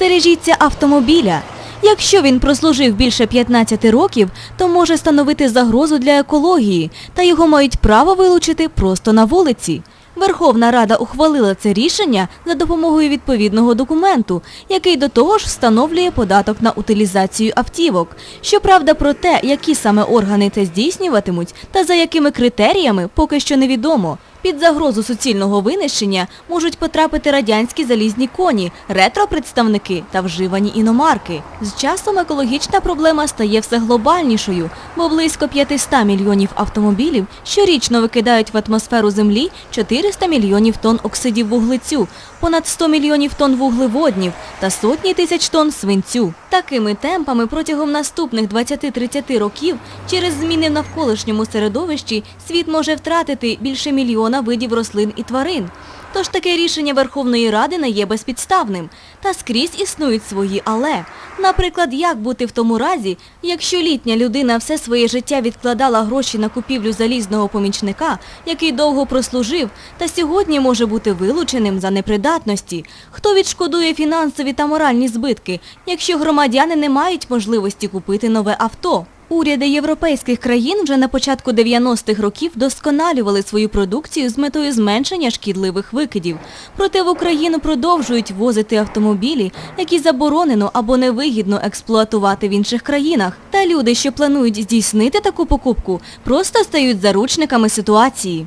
Стережіться автомобіля. Якщо він прослужив більше 15 років, то може становити загрозу для екології, та його мають право вилучити просто на вулиці. Верховна Рада ухвалила це рішення за допомогою відповідного документу, який до того ж встановлює податок на утилізацію автівок. Щоправда, про те, які саме органи це здійснюватимуть та за якими критеріями, поки що невідомо. Під загрозу суцільного винищення можуть потрапити радянські залізні коні, ретро-представники та вживані іномарки. З часом екологічна проблема стає все глобальнішою, бо близько 500 мільйонів автомобілів щорічно викидають в атмосферу Землі 400 мільйонів тонн оксидів вуглецю, понад 100 мільйонів тонн вуглеводнів та сотні тисяч тонн свинцю. Такими темпами протягом наступних 20-30 років через зміни в навколишньому середовищі світ може втратити більше мільйона видів рослин і тварин. Тож таке рішення Верховної Ради не є безпідставним. Та скрізь існують свої але. Наприклад, як бути в тому разі, якщо літня людина все своє життя відкладала гроші на купівлю залізного помічника, який довго прослужив, та сьогодні може бути вилученим за непридатності. Хто відшкодує фінансові та моральні збитки, якщо громадяни не мають можливості купити нове авто? Уряди європейських країн вже на початку 90-х років досконалювали свою продукцію з метою зменшення шкідливих викидів. Проте в Україну продовжують возити автомобілі, які заборонено або невигідно експлуатувати в інших країнах. Та люди, що планують здійснити таку покупку, просто стають заручниками ситуації.